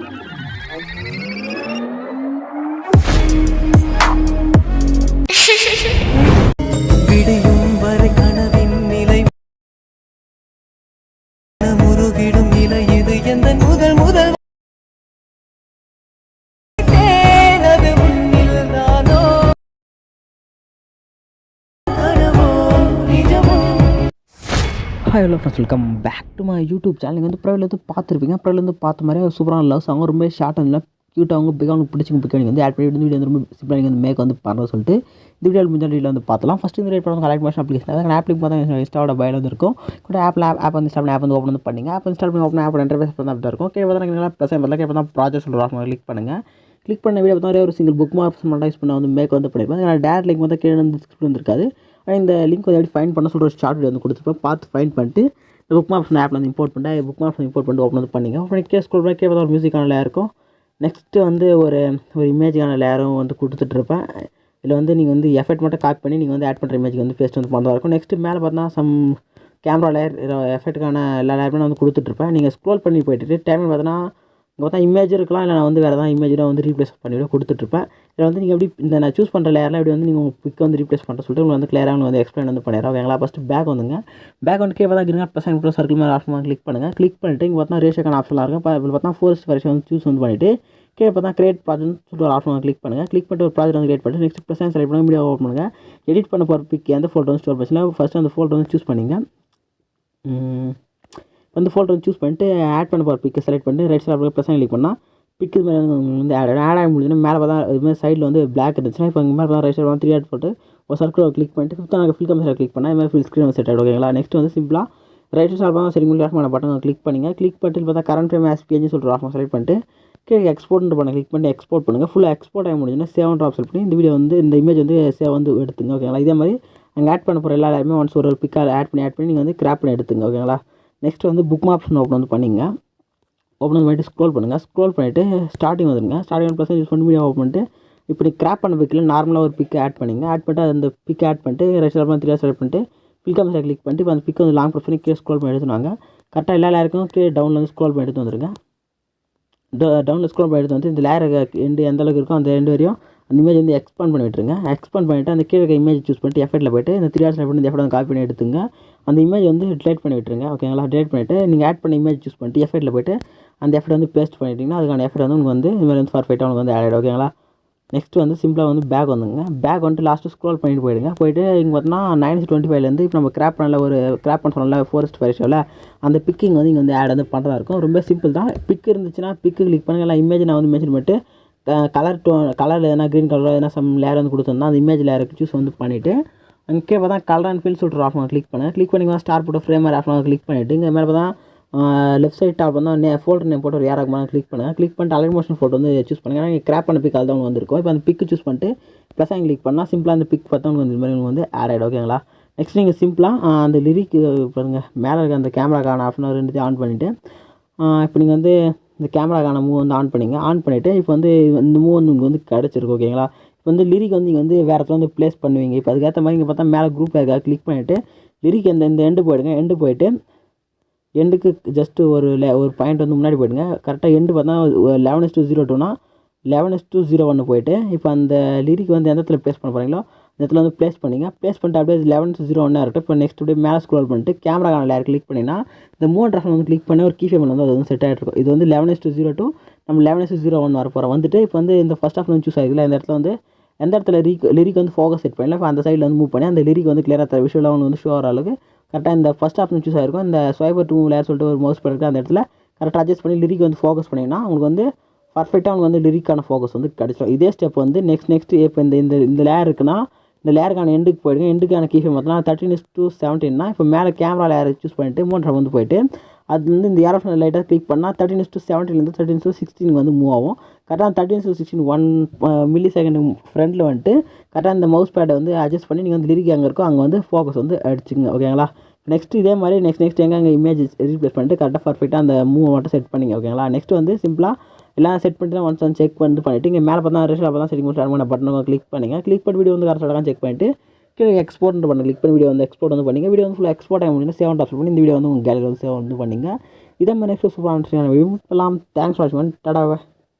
Thank you. Hi hello friends welcome back to my YouTube channel வந்து ப்ரைவில் வந்து பார்த்துருப்பீங்க. ப்ரைவில் பார்த்த மாதிரி சூப்பரான லவ்ஸ் அவங்க ரொம்ப ஷார்ட் அண்ட் க்யூட்டாக அவங்க பிகாக அவங்களுக்கு பிடிச்சிங்க பிக்கா நீங்கள் வந்து ஆட் பண்ணி வீடியோ வந்து ரொம்ப சிம்பிளாக நீங்கள் வந்து மேக் வந்து பண்ணுறது சொல்லிட்டு இந்த வீடியோ முடிஞ்ச வீடியோ வந்து பார்த்தலாம் ஃபஸ்ட் இந்த ரேட் பண்ணி கலெக்ட் மோஷன் அப்ளிகேஷன் அதாவது ஆப் பார்த்தா இன்ஸ்டாவோட பயில் வந்து இருக்கும். கூட ஆப்பில் ஆப் ஆப் வந்து ஆப் வந்து ஓப்பன் வந்து பண்ணிங்க. ஆப் இன்ஸ்டால் பண்ணி ஓப்பன் ஆப் இன்டர்ஃபேஸ் பண்ணி அப்படி இருக்கும். கே பார்த்தா நீங்கள் ப்ளஸ் பார்த்தா கே பார்த்தா ப்ராஜெக்ட் சொல்கிறாங்க கிளிக் பண்ணுங்கள் கிளிக் பண்ண வீடியோ பார்த்தா ஒரு சிங்கிள் புக் மார்க்ஸ் மட்டும் யூஸ் பண்ண வந்து மேக் வந்து பண்ணியிருப்பேன் டேரக்ட் லிங்க் வந்து கீழே வந்து டிஸ்கிரிப்ஷன் வந்துருக்காது இந்த லிங்க் வந்து எப்படி ஃபைன் பண்ண சொல்கிற ஒரு ஷார்ட் வீடியோ வந்து கொடுத்துருப்பேன். பார்த்து ஃபைன் பண்ணிட்டு இந்த புக் மார்க்ஸ் ஆப்பில் வந்து இம்போர்ட் பண்ணிட்டு புக் மார்க்ஸ் இம்போர்ட் பண்ணிட்டு ஓப்பன் வந்து பண்ணிங்க. அப்புறம் கே ஸ்கூல் கே பார்த்தா ஒரு மியூசிக்கான லேயர் இருக்கும். நெக்ஸ்ட்டு வந்து ஒரு ஒரு இமேஜுக்கான லேயரும் வந்து கொடுத்துட்ருப்பேன் இதில் வந்து நீங்கள் வந்து எஃபெக்ட் மட்டும் காப்பி பண்ணி நீங்கள் வந்து ஆட் பண்ணுற இமேஜ் வந்து பேஸ்ட் வந்து பண்ணுறதா இருக்கும். நெக்ஸ்ட்டு மேலே பார்த்தா சம் கேமரா லேயர் எஃபெக்ட்டுக்கான எல்லா லேயருமே நான் வந்து கொடுத்துட்ருப்பேன் நீங்கள் ஸ்க்ரோல் பண்ணி போயிட்டு டைம் பார்த்தீங்கன்னா இங்கே பார்த்தா இமேஜ் இருக்கலாம் இல்லை நான் வந்து வேறு ஏதாவது இமேஜாக வந்து ரீப்ளேஸ் பண்ணிவிட கொடுத்துட்ருப்பேன். இதில் வந்து நீங்கள் எப்படி இந்த நான் சூஸ் பண்ணுற லேயரில் எப்படி வந்து நீங்கள் உங்கள் பிக் வந்து ரீப்ளேஸ் பண்ணுற சொல்லிட்டு உங்களுக்கு வந்து கிளியராக வந்து எக்ஸ்பிளைன் வந்து பண்ணிடுறோம் எங்களால் ஃபஸ்ட்டு பேக் வந்துங்க. பேக் வந்து கேட்பா green plus and plus circle மாதிரி ஆப்ஷன் கிளிக் பண்ணுங்கள் கிளிக் பண்ணிட்டு இங்கே பார்த்தா ரேஷக்கான ஆப்ஷனாக இருக்கும் இப்போ பார்த்தா ஃபோர்ஸ்ட் வெர்ஷன் வந்து சூஸ் வந்து பண்ணிவிட்டு கீழே பார்த்தா கிரியேட் ப்ராஜெக்ட் சொல்லிட்டு ஒரு ஆப்ஷன் கிளிக் பண்ணுங்கள் கிளிக் பண்ணிட்டு ஒரு ப்ராஜெக்ட் வந்து கிரியேட் பண்ணிட்டு நெக்ஸ்ட் ப்ளஸ் செலக்ட் பண்ணி மீடியோ ஓப்பன் பண்ணுங்கள் எடிட் பண்ண போகிற பிக் எந்த ஃபோட்டோ வந்து ஸ்டோர் பண்ணி ஃபஸ்ட்டு அந்த ஃபோட்டோ வந்து சூஸ் பண்ணிங்க. வந்து ஃபோட்டோ சூஸ் பண்ணிட்டு ஆட் பண்ண போகிற பிக்கை செலக்ட் பண்ணிட்டு ரைட் சைடில் ப்ளஸ் கிளிக் பண்ணால் பிக்கு மேலே வந்து ஆட் ஆட் ஆகி முடிஞ்சுன்னா மேலே பார்த்தா இது மாதிரி சைடில் வந்து பிளாக் இருந்துச்சுன்னா இப்போ இங்கே மேலே பார்த்தா ரைட் சைடு த்ரீ ஆட் போட்டு ஒரு சர்க்கிள் கிளிக் பண்ணிட்டு ஃபிஃப்த் நாங்கள் ஃபில் கம்பெனி கிளிக் பண்ணால் இது மாதிரி ஃபில் ஸ்க்ரீன் செட் ஆகிடும் ஓகேங்களா நெக்ஸ்ட் வந்து சிம்பிளாக ரைட் சைட் பார்த்தா சரி முடியாது பண்ண பட்டன் கிளிக் பண்ணுங்கள் கிளிக் பண்ணிட்டு பார்த்தா கரண்ட் ஃப்ரேம் எஸ்பிஎன்னு சொல்லிட்டு ஆப்ஷன் செலக்ட் பண்ணிட்டு கீழே எக்ஸ்போர்ட் பண்ண கிளிக் பண்ணி எக்ஸ்போர்ட் பண்ணுங்கள் ஃபுல்லாக எக்ஸ்போர்ட் ஆக முடிஞ்சுன்னா சேவ் ஆப்ஷன் பண்ணி இந்த வீடியோ வந்து இந்த இமேஜ் வந்து சேவ் வந்து எடுத்துங்க ஓகேங்களா இதே மாதிரி அங்கே ஆட் பண்ண போகிற எல்லா எல்லாருமே ஒன்ஸ் ஒரு பிக்காக ஆட் பண்ணி ஆட் பண்ணி நீங்கள் வந்து கிராப் பண்ணி எடுத்துங்க ஓகேங்களா நெக்ஸ்ட் வந்து புக் ஆப்ஷன் ஓப்பன் வந்து பண்ணிங்க ஓப்பன் பண்ணிட்டு ஸ்க்ரோல் பண்ணுங்கள் ஸ்க்ரோல் பண்ணிவிட்டு ஸ்டார்டிங் வந்துடுங்க ஸ்டார்டிங் ப்ளஸ் யூஸ் பண்ணி மீடியா ஓப்பன் பண்ணிட்டு இப்படி கிராப் பண்ண பிக்கில் நார்மலாக ஒரு பிக் ஆட் பண்ணிங்க. ஆட் பண்ணிட்டு அந்த பிக் ஆட் பண்ணிட்டு ரெஸ்ட் சைட் த்ரீ செலக்ட் பண்ணிட்டு பிக் கம்ஸை கிளிக் பண்ணிட்டு இப்போ அந்த பிக் வந்து லாங் ப்ரெஸ் பண்ணி கீழே ஸ்க்ரோல் பண்ணி எடுத்துனாங்க கரெக்டாக எல்லா லேருக்கும் கீழே டவுனில் வந்து ஸ்க்ரோல் பண்ணி எடுத்து வந்துருங்க. டவுனில் ஸ்க்ரோல் பண்ணி எடுத்து வந்து இந்த லேயர் எண்டு எந்த அளவுக்கு இருக்கோ அந்த ரெண்டு வரையும் அந்த இமேஜ் வந்து எக்ஸ்பாண்ட் பண்ணி விட்டுருங்க எக்ஸ்பாண்ட் பண்ணிவிட்டு அந்த கீழே இமேஜ் சூஸ் பண்ணிட்டு எஃபெக்ட்டில் போயிட்டு இந்த த்ரீ ஆர்ஸ் பண்ணி இந்த எஃபெக்ட் வந்து காப்பி பண்ணி எடுத்துங்க. அந்த இமேஜ் வந்து டிலேட் பண்ணி விட்டுருங்க ஓகேங்களா டிலேட் பண்ணிவிட்டு நீங்கள் ஆட் பண்ண இமேஜ் சூஸ் பண்ணிட்டு எஃபெக்ட்டில் போயிட்டு அந்த எஃபெக்ட் வந்து பேஸ்ட் பண்ணிட்டீங்கன்னா அதுக்கான எஃபெக்ட் வந்து உங்களுக்கு வந்து இந்த மாதிரி வந்து பர்ஃபெக்டாக உங்களுக்கு வந்து ஆட் ஆகிடும் ஓகேங்களா நெக்ஸ்ட் வந்து சிம்பிளாக வந்து பேக் வந்துங்க. பேக் வந்துட்டு லாஸ்ட்டு ஸ்க்ரோல் பண்ணிட்டு போயிடுங்க. போயிட்டு இங்கே பார்த்தீங்கன்னா நைன்ஸ் டுவெண்ட்டி ஃபைவ்லேருந்து இப்போ நம்ம கிராப் பண்ணல ஒரு கிராப் பண்ண சொல்லல ஃபோரஸ்ட் ஃபைஷோவில் அந்த பிக்கிங் வந்து இங்கே வந்து ஆட் வந்து பண்ணுறதா இருக்கும். ரொம்ப சிம்பிள் தான். பிக் இருந்துச்சுன்னா பிக்கு கிளிக் பண்ணுங்க. இல்லை இமேஜ் நான் வந்து மென்ஷன் பண்ணிட்டு கலர் டோ கலர் எதனா க்ரீன் கலர் எதனா சம் லேயர் வந்து கொடுத்துருந்தா அந்த இமேஜ் லேயருக்கு சூஸ் வந்து பண்ணிவிட்டு அங்கே பார்த்தா கலர் அண்ட் ஃபில் சொல்கிற ஆஃப் கிளிக் பண்ணேன். கிளிக் பண்ணி ஸ்டார் போட்டு ஃப்ரேமர் ஆஃப் கிளிக் பண்ணிவிட்டு இங்கே மேலே பார்த்தா லெஃப்ட் சைட் டாப் வந்து நே ஃபோல்டர் நேம் போட்டு ஒரு ஏர் ஆகுமா கிளிக் பண்ணுங்கள் கிளிக் பண்ணிட்டு அலைன் மோஷன் ஃபோட்டோ வந்து சூஸ் பண்ணுங்கள் ஏன்னா கிராப் பண்ண பிக் அதுதான் வந்திருக்கும். இப்போ அந்த பிக்கு சூஸ் பண்ணிட்டு ப்ளஸ் அங்கே கிளிக் பண்ணால் சிம்பிளாக அந்த பிக் பார்த்தா உங்களுக்கு இந்த மாதிரி உங்களுக்கு வந்து ஆட் ஆகிடும் ஓகேங்களா நெக்ஸ்ட் நீங்கள் சிம்பிளாக அந்த லிரிக் பாருங்கள் மேலே இருக்க அந்த கேமராக்கான ஆப்ஷன் ரெண்டுத்தையும் ஆன் பண்ணிவிட்டு இப்போ நீங்கள் வந்து இந்த கேமராக்கான மூவ் வந்து ஆன் பண்ணிங்க. ஆன் பண்ணிவிட்டு இப்போ வந்து இந்த மூவ் வந்து உங்களுக்கு வந்து கிடச்சிருக்கு ஓகேங்களா இப்போ வந்து லிரிக் வந்து நீங்கள் வந்து வேறு இடத்துல வந்து ப்ளேஸ் பண்ணுவீங்க. இப்போ அதுக்கேற்ற மாதிரி இங்கே பார்த்தா மேலே குரூப் இருக்கா கிளிக் பண்ணிவிட்டு லிரிக் இந்த இந்த எண்டு போயிடுங்க. எண்டு போயிட்டு எண்டுக்கு ஜஸ்ட்டு ஒரு லே ஒரு பாயிண்ட் வந்து முன்னாடி போயிடுங்க. கரெக்டாக எண்டு பார்த்தா லெவன் எஸ் டூ ஜீரோ டூனா லெவன் எஸ் டூ ஜீரோ ஒன்று போயிட்டு இப்போ அந்த லிரிக் வந்து எந்த இடத்துல ப்ளேஸ் பண்ண போகிறீங்களோ அந்த இடத்துல வந்து ப்ளேஸ் பண்ணிங்க. ப்ளேஸ் பண்ணிட்டு அப்படியே லெவன் ஜீரோ ஒன்னாக இருக்கட்டும். இப்போ நெக்ஸ்ட் அப்படியே மேலே ஸ்க்ரோல் பண்ணிட்டு கேமரா லேயர் கிளிக் பண்ணிங்கன்னா இந்த மூணு ட்ராஃபன் வந்து கிளிக் பண்ணி ஒரு கீ ஃபேம் வந்து அது வந்து செட் ஆகிட்டு இருக்கும் இது வந்து eleven S two zero two நம்ம லெவன் எஸ் ஜீரோ ஒன் வர போகிறோம் வந்துட்டு இப்போ வந்து இந்த ஃபஸ்ட் ஆஃப் வந்து சூஸ் ஆகுதுல இந்த இடத்துல வந்து எந்த இடத்துல லிரிக் லிரிக் வந்து ஃபோக்கஸ் செட் பண்ணல இப்போ அந்த சைடில் வந்து மூவ் பண்ணி அந்த லிரிக் வந்து கிளியராக தர விஷுவலாக வந்து ஷோ ஆகிற அளவுக்கு கரெக்டாக இந்த ஃபஸ்ட் ஆப்ஷன் சூஸ் ஆகிருக்கும் இந்த ஸ்வைபர் டூ லேயர் சொல்லிட்டு ஒரு மவுஸ் பண்ணிருக்கு அந்த இடத்துல கரெக்டாக அட்ஜஸ்ட் பண்ணி லிரிக் வந்து ஃபோக்கஸ் பண்ணிங்கன்னா உங்களுக்கு வந்து பர்ஃபெக்டாக உங்களுக்கு வந்து லிரிக்கான ஃபோக்கஸ் வந்து கிடச்சிடும் இதே ஸ்டெப் வந்து நெக்ஸ்ட் நெக்ஸ்ட் இப்போ இந்த இந்த இந்த லேயர் இருக்குன்னா இந்த லேயருக்கான எண்டுக்கு போயிடுங்க. எண்டுக்கான கீஃபே பார்த்தீங்கன்னா தேர்ட்டின் இஸ் டூ செவன்டீன்னா இப்போ மேலே கேமரா லேயர் சூஸ் பண்ணிட்டு மோட்டர் வந்து போயிட்டு அது வந்து இந்த ஏரோஃபோன் லைட்டாக கிளிக் பண்ணால் தேர்ட்டின் இஸ் டூ செவன்டீன்லேருந்து தேர்ட்டின் டூ சிக்ஸ்டீன் வந்து மூவ் ஆகும். கரெக்டாக thirteen to sixteen one millisecond ஃப்ரெண்டில் வந்துட்டு கரெக்டாக இந்த மவுஸ் பேடை வந்து அட்ஜஸ்ட் பண்ணி நீங்கள் வந்து லிரிக் எங்கே இருக்கோ அங்கே வந்து ஃபோக்கஸ் வந்து அடிச்சுங்க ஓகேங்களா நெக்ஸ்ட் இதே மாதிரி நெக்ஸ்ட் நெக்ஸ்ட் எங்கே அங்கே இமேஜ் ரீப்ளேஸ் பண்ணிட்டு கரெக்டாக பர்ஃபெக்டாக அந்த மூவ் மட்டும் செட் பண்ணிங்க. ஓகேங்களா நெக்ஸ்ட் வந்து சிம்பிளாக எல்லாம் செட் பண்ணிட்டு ஒன்ஸ் வந்து செக் பண்ணிட்டு பண்ணிட்டு இங்கே மேலே பார்த்தா ரிசல்ட் அப்போ தான் செட்டிங் ஸ்டார்ட் பண்ண பட்டன் கிளிக் பண்ணுங்கள் கிளிக் பண்ணி வீடியோ வந்து கரெக்டாக செக் பண்ணிட்டு கீழே எக்ஸ்போர்ட் பண்ண கிளிக் பண்ணி வீடியோ வந்து எக்ஸ்போர்ட் வந்து பண்ணிங்க. வீடியோ வந்து ஃபுல்லாக எக்ஸ்போர்ட் ஆக முடியும் சேவ் ஆப்ஷன் பண்ணி இந்த வீடியோ வந்து உங்கள் கேலரி வந்து சேவ் வந்து பண்ணிங்க. இதே மாதிரி நெக்ஸ்ட் சூப்பரான வீடியோ பண்ணலாம் தேங்க்ஸ் ஃபார் வாட்சிங் டடாவை